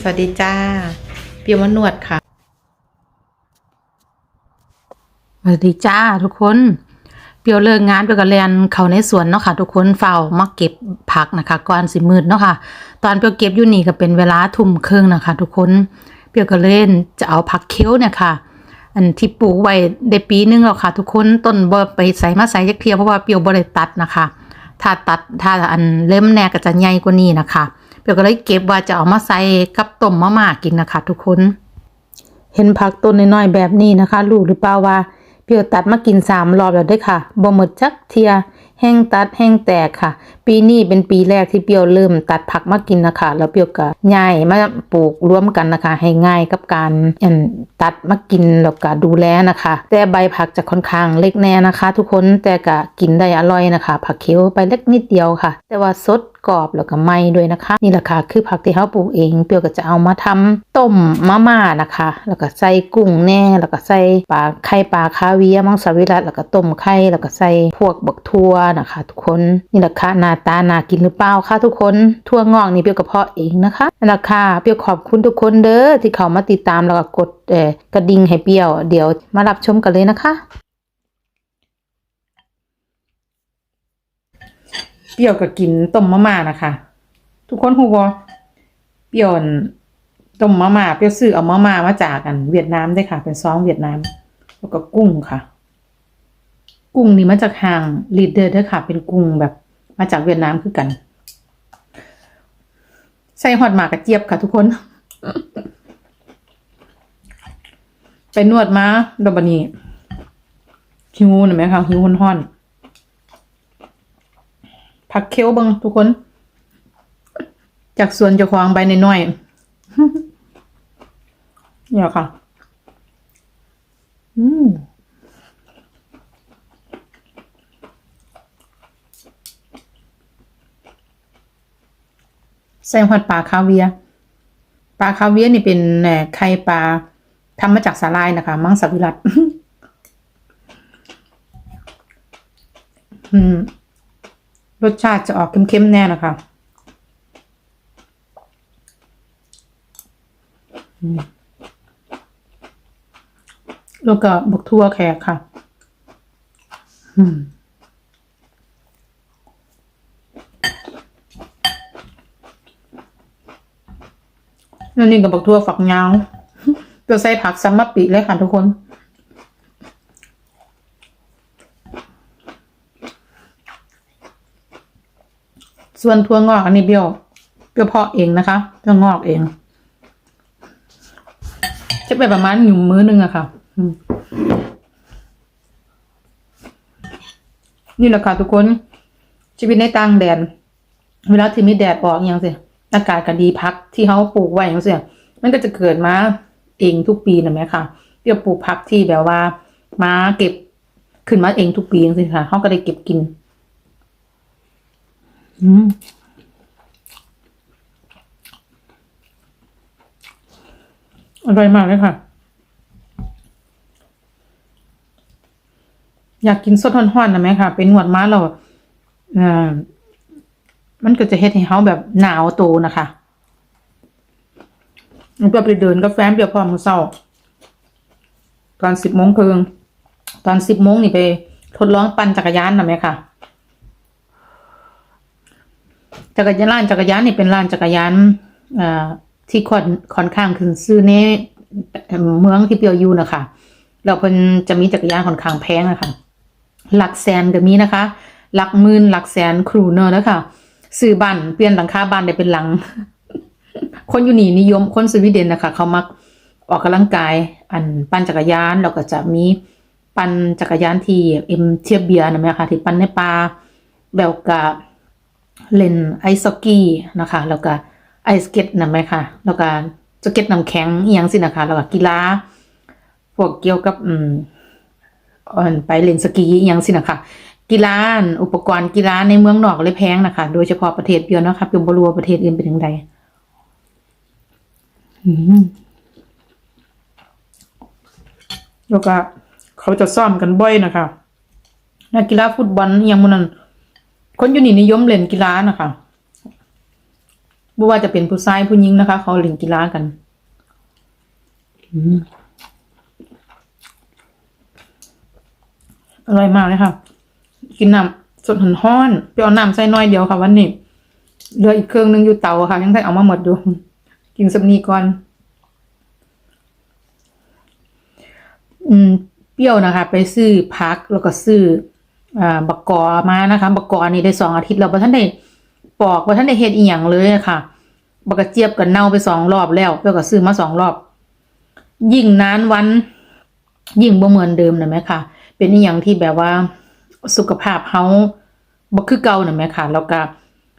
สวัสดีจ้า เปียวมนวดค่ะ สวัสดีจ้าทุกคน เปียวเลิกงานเปียวก็เรียนเขาในสวนเนาะค่ะ ทุกคนเฝ้ามาเก็บผักนะคะก่อนสิมืดเนาะค่ะ ตอนเปียวเก็บอยู่นี่ก็เป็นเวลาทุ่มครึ่งนะคะ ทุกคน เปียวก็เล่นจะเอาผักเคี้ยวเนี่ยค่ะอันที่ปลูกไว้ได้ปีนึงแล้วค่ะ ทุกคนต้นบ่ไปใส่มาใส่ยักเทียเพราะว่าเปียวบ่ได้ตัดนะคะ ถ้าตัดถ้าอันเล่มแน่ก็จะใหญ่กว่านี้นะคะ เปียวก็เลยเก็บว่าจะเอามาใส่กับต้มมะม่ากินนะคะ ทุกคน เห็นผักต้นน้อยๆแบบนี้นะคะรู้หรือเปล่าว่าเปรียวตัดมากินสามรอบแล้วด้วยค่ะบ่หมดจักเทีย แห้งตัดแห้งแตกค่ะ ปีนี้เป็นปีแรกที่เปรียวเริ่มตัดผักมากินนะคะ แล้วเปรียวก็ย้ายมาปลูกร่วมกันนะคะ ให้ง่ายกับการตัดมากินแล้วก็ดูแลนะคะ แต่ใบผักจะค่อนข้างเล็กแน่นะคะ ทุกคนแต่ก็กินได้อร่อยนะคะ ผักเขียวไปเล็กนิดเดียวค่ะ แต่ว่าสดกรอบแล้วก็ไหม้ด้วยนะคะ นี่แหละค่ะคือผักที่เขาปลูกเอง เปรียวก็จะเอามาทำต้มมะม่านะคะ แล้วก็ใส่กุ้งแน่แล้วก็ใส่ปลาไข่ปลาคาเวียมังสวิรัตแล้วก็ต้มไข่แล้วก็ใส่พวกบักทั่วนะคะ ทุกคนนี่แหละค่ะนาตาน่ากินหรือเปล่าคะทุกคนทั่วงอกนี่เปียวกระเพาะเองนะคะนั่นแหละค่ะเปียวขอบคุณทุกคนเด้อที่เขามาติดตามแล้วก็กดเอ่อกระดิ่งให้เปียว เดี๋ยวมารับชมกันเลยนะคะเปียวก็กินต้มมะม่านะคะ ทุกคนฮู้บ่เปียวต้มมะม่าเปียวซื้อเอามะม่ามาจากกันเวียดนามได้ค่ะ เป็นซองเวียดนาม แล้วก็กุ้งค่ะ กุ้งนี่มาจากห่างลีดเดอร์เด้อค่ะ เป็นกุ้งแบบ มาจากเวียดนามคือกัน ใส่หอดหมากกระเจี๊ยบค่ะทุกคน ไปนวดมาดอกบันนี้หิวนะไหมคะหิวห้อนๆผักเคี้ยวเบังทุกคน จากสวนเจ้าของใบน้อยๆเนี่ยค่ะ อืม ใส่หัดปลาคาเวียปลาคาเวียนี่เป็นไข่ปลาทำมาจากสาลายนะคะ มังสวิรัตรสชาติจะออกเค็มๆแน่นะคะแล้วก็บกทั่วแขกค่ะ อืม แล้วนี่กับบักทั่วฝักยาวจะใส่ผักซัมมะปิเลยค่ะทุกคน ส่วนถั่วงอกอันนี้เบี้ยวเบี้ยวเพาะเองนะคะถั่วงอกเอง จะไปประมาณหนึ่งมื้อหนึงอะค่ะนี่แหละค่ะทุกคน ชีวิตในต่างแดน เวลาที่มีแดดออกอย่างสิ อากาศก็ดีพักที่เขาปลูกไว้อย่างเสียมันก็จะเกิดมาเองทุกปีนะแม่ค่ะเบี้ยวปลูกพักที่แบบว่ามาเก็บขึ้นมาเองทุกปีอย่างสิค่ะเขาก็ได้เก็บกิน อืมอร่อยมากเลยค่ะ อยากกินสดฮ้อนๆนะแม่ค่ะ เป็นหนวดม้าเราอ่อ มันก็จะเฮ็ดให้เขาแบบหนาวโตนะคะมันก็ไปเดินกับแฟนเดียวพอมือเศร้า ตอนสิบโมงครึ่งตอนสิบโมงนี่ไปทดลองปั่นจักรยานนะแม่ค่ะ จักรยานร้านจักรยานนี่เป็นร้านจักรยานอ่อที่ค่อนค่อนข้างขึ้นซื้อในเมืองที่เปียวอยู่นะคะแล้วเพิ่นจะมีจักรยานค่อนข้างแพงนะคะหลักแสนก็มีนะคะ หลักหมื่นหลักแสนครูเนอร์นะคะ ซื้อบ้านเปลี่ยนหลังคาบ้านได้เป็นหลัง คนอยู่นี่นิยมคนสวีเดนนะคะ เขามักออกกำลังกาย อันปั่นจักรยานแล้วก็จะมีปั่นจักรยานที่เอ็มเทียบเบียร์นะแม่ค่ะที่ปั่นในป่าแบบกับเล่นไอซ์ซ็อกกี้นะคะ แล้วก็ไอสเก็ตนะไหมคะแล้วก็สเก็ตน้ำแข็งอีหยังสินะคะ แล้วก็กีฬาพวกเกี่ยวกับอืมอ่อนไปเล่นสกีอีหยังสินะคะ กีฬาอุปกรณ์กีฬาในเมืองนอกเลยแพงนะคะ โดยเฉพาะประเทศเดียวนะคะเป็นบรัวประเทศอื่นเป็นยังไงแล้วก็เขาจะซ่อมกันบ่อยนะคะนักกีฬาฟุตบอลอหยังมันนั้นคนอยู่นี่นิยมเล่นกีฬานะคะบ่ว่าจะเป็นผู้ชายผู้หญิงนะคะ เขาเล่นกีฬากันอร่อยมากเลยค่ะ กินน้ำสดหันห้อนไปเอาน้ำใส่น้อยเดียวค่ะวันนี้เหลืออีกเครื่องหนึงอยู่เตาค่ะ ยังได้เอามาหมดอยู่กินสับนีก่อน อืม เปรี้ยวนะคะ ไปซื้อพักแล้วก็ซื้ออ่าบักกอมานะคะบักกอนี่ได้สองอาทิตย์แล้วบ่ท่านได้ปอกบ่ท่านได้เฮ็ดอีหยังเลยะค่ะบักกระเจี๊ยบก็เน่าไปสองรอบแล้วเปรี้วก็ซื้อมาสองรอบ ยิ่งนานวัน ยิ่งบ่เหมือนเดิมนะแม่ค่ะ เป็นอีหยังที่แบบว่า สุขภาพเฮาบ่คือเก่านะแม่ค่ะ แล้วก็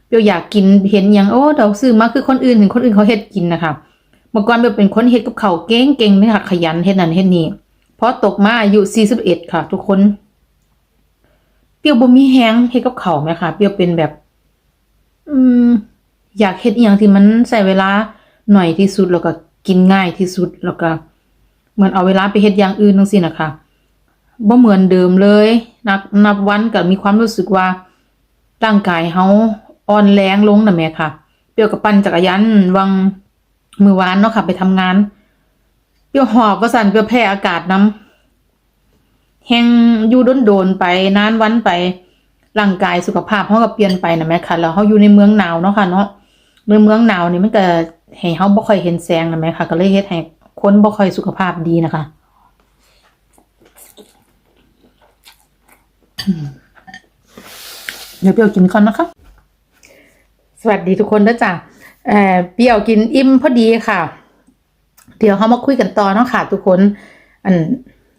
เปรี้ยวอยากกินเห็นหยังโอ้เราซื้อมาคือคนอื่นเห็นคนอื่นเขาเฮ็ดกินนะคะเมื่อก่อนเปรี้ยวเป็นคนเฮ็ดกับเข้าเก่งเลยค่ะขยันเฮ็ดนั่นเฮ็ดนี่พอตกมาอายุ41ค่ะ ทุกคนเปียวบ่มีแฮงเฮ็ดกับเขาวแม่ค่ะเปียวเป็นแบบ อืม อยากเฮ็ดอีหยังที่มันใช้เวลาหน่อยที่สุดแล้วก็กินง่ายที่สุดแล้วก็ เหมือนเอาเวลาไปเฮ็ดอย่างอื่นจังซี่นะคะ บ่เหมือนเดิมเลยนับนับวันก็มีความรู้สึกว่าร่างกายเฮาอ่อนแรงลงนะแม่ค่ะ เปรี้ยวกับปั่นจักรยานวังมือวานเนาะค่ะ ไปทำงาน เปรี้ยวหอบว่าสั่นเปรี้ยวแพ้อากาศนํแฮงอยู่โดนๆไปนานวันไปร่างกายสุขภาพเฮาก็เปลี่ยนไปนะแม่ค่ะแล้วเฮาอยู่ในเมืองหนาวเนาะค่ะเนาะในเมืองหนาวนี่มันก็ให้เฮาบ่ค่อยเห็นแสงนะแม่ค่ะ ก็เลยเฮ็ดให้คนบ่ค่อยสุขภาพดีนะคะ เดี๋ยวเปรี้ยวกินก่อนนะคะ สวัสดีทุกคนนะจ๊ะเอ่อเปรี้ยวกินอิ่มพอดีค่ะ เดี๋ยวเรามาคุยกันต่อเนาะค่ะ ทุกคน อัน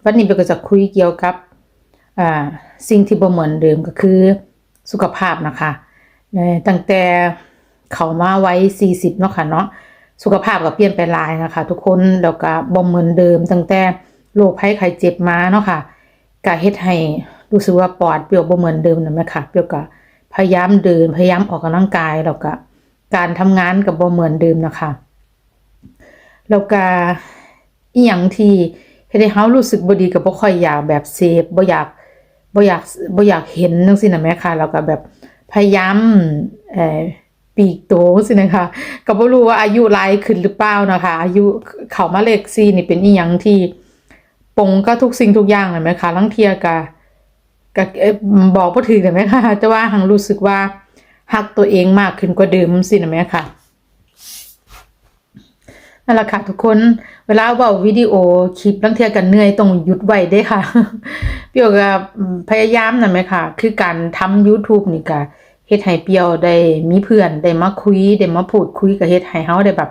วันนี้เปรี้ยวก็จะคุยเกี่ยวกับอ่าสิ่งที่บ่เหมือนเดิมก็คือสุขภาพนะคะเออตั้งแต่เขามาไว้สี่สิบเนาะค่ะเนาะสุขภาพก็เปลี่ยนไปหลายนะคะ ทุกคนแล้วก็บ่เหมือนเดิม ตั้งแต่โรคภัยไข้เจ็บมาเนาะค่ะก็เฮ็ดให้ รู้สึกว่าปอดเปรียวบ่เหมือนเดิมนะแม่ค่ะเปรียวก็พยายามเดินพยายามออกกำลังกายแล้วก็การทำงานก็บ่เหมือนเดิมนะคะแล้วก็อีหยังที่เฮ็ดให้เฮารู้สึกบ่ดีก็บ่ค่อยอยากแบบเสพบ่อยากบ่อยากบ่อยากเห็นจังซี่นะแม่ค่ะแล้วก็แบบพยายามเอ่อปีกโตสินะคะก็บ่รู้ว่าอายุหลายขึ้นหรือเปล่านะคะ อายุเข้ามาเลข4นี่เป็นอีหยังที่ปงก็ทุกสิ่งทุกอย่างเลยไหมคะลังเทียก็ ก็บอกบ่ถูกเลยไหมคะแต่ว่าหังรู้สึกว่าฮักตัวเองมากขึ้นกว่าเดิมสินะแม่ค่ะนั่นแหละค่ะทุกคนเวลาเว้าวิดีโอคลิปลังเทียกันเหนื่อยต้องหยุดไว้เด้ค่ะเปียวก็พยายามนะแม่ค่ะ คือการทำ YouTube นี่ก็เฮ็ดให้เปียวได้มีเพื่อนได้มาคุยได้มาพูดคุยก็เฮ็ดให้เฮาได้แบบ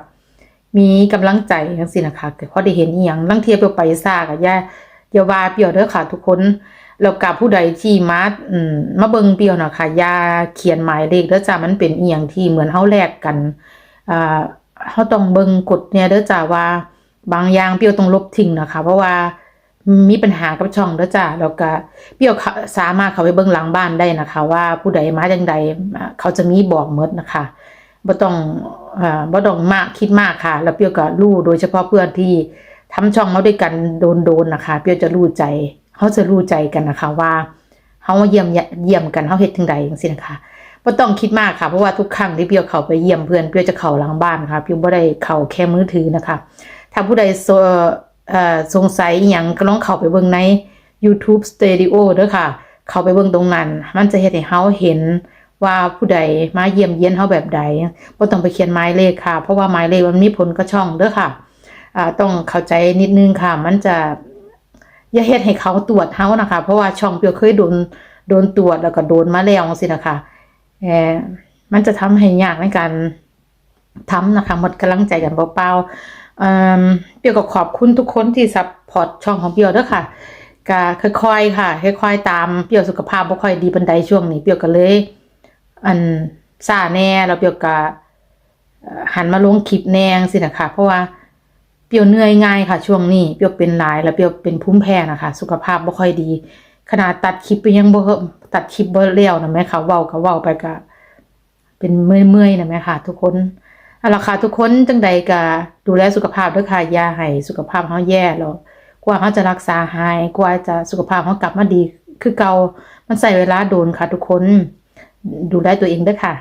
มีกำลังใจจังซี่นะคะก็พอได้เห็นอีหยังลังเทียเปียวไปซ่าก็อย่าอย่าว่าเปียวเด้อค่ะ ทุกคน แล้วกับผู้ใดที่มาอืมมาเบิงเปียวนะคะยาเขียนหมายเลขเด้อจ้ามันเป็นเอียงที่เหมือนเฮาแลกกันอ่าเขาต้องเบิงกฎเนี่ยเด้อจ้าว่าบางอย่างเปียวต้องลบทิ้งนะคะ เพราะว่ามีปัญหากับช่องเด้อจ้าแล้วก็เปียวสามารถเข้าไปเบิงหลังบ้านได้นะคะ ว่าผู้ใดมาจังใดเขาจะมีบอกหมดนะคะบ่ต้องอ่าบ่ต้องมากคิดมากค่ะ แล้วเปียวก็รู้โดยเฉพาะเพื่อนที่ทำช่องมาด้วยกันโดนๆนะคะ เปียวจะรู้ใจ เขาจะรู้ใจกันนะคะว่าเขาเยี่ยมเยี่ยมกันเขาเฮ็ดถึงใดจังซี่นะคะบ่ต้องคิดมากค่ะเพราะว่าทุกครั้งที่เปียวเขาไปเยี่ยมเพื่อนเปียวจะเข้าหลังบ้านค่ะเปียวบ่ได้เข้าแค่มือถือนะคะ ถ้าผู้ใดสเอ่อสงสัยอหยังก็ลองเข้าไปเบิ่งใน YouTube Studio เด้อค่ะ เข้าไปเบิ่งตรงนั้น มันจะเฮ็ดให้เฮาเห็นว่าผู้ใดมาเยี่ยมเยียนเฮาแบบใดบ่ต้องไปเขียนหมายเลขค่ะ เพราะว่าหมายเลขมันมีผลกับช่องเด้อค่ะ ต้องเข้าใจนิดนึงค่ะ มันจะ อย่าเฮ็ดให้เขาตรวจเฮานะคะ เพราะว่าช่องเปียวเคยโดนโดนตรวจแล้วก็โดนมาแล้วจังซี่นะคะเออมันจะทำให้ยากในการทำนะคะหมดกำลังใจกันเปล่าๆเอ่อเปียวก็ขอบคุณทุกคนที่ซัพพอร์ตช่องของเปียวด้อค่ะก็ค่อยๆค่ะค่อยๆตามเปียวสุขภาพบ่ค่อยดีปานใดช่วงนี้เปียวก็เลย อันซาแน่แล้วเปียวก็หันมาลงคลิปแนงซี่นะคะเพราะว่า เปียวเหนื่อยง่ายค่ะ ช่วงนี้เปียวเป็นหลายแล้วเปียวเป็นภูมิแพ้นะคะ สุขภาพบ่ค่อยดี ขนาดตัดคลิปไปยังบ่ตัดคลิปบ่แล้วนะแม่ค่ะเว้าก็เว้าไปก็เป็นเมื่อยๆนะแม่ค่ะ ทุกคนเอาละค่ะทุกคนจังใดก็ดูแลสุขภาพด้วยค่ะยาให้สุขภาพเฮาแย่แล้วกว่าเฮาจะรักษาหายกว่าจะสุขภาพเฮากลับมาดี คือเกามันใช้เวลาโดนค่ะ ทุกคน ดูแลตัวเองด้วยค่ะ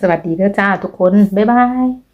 สวัสดีเด้อจ้าทุกคน บ๊ายบาย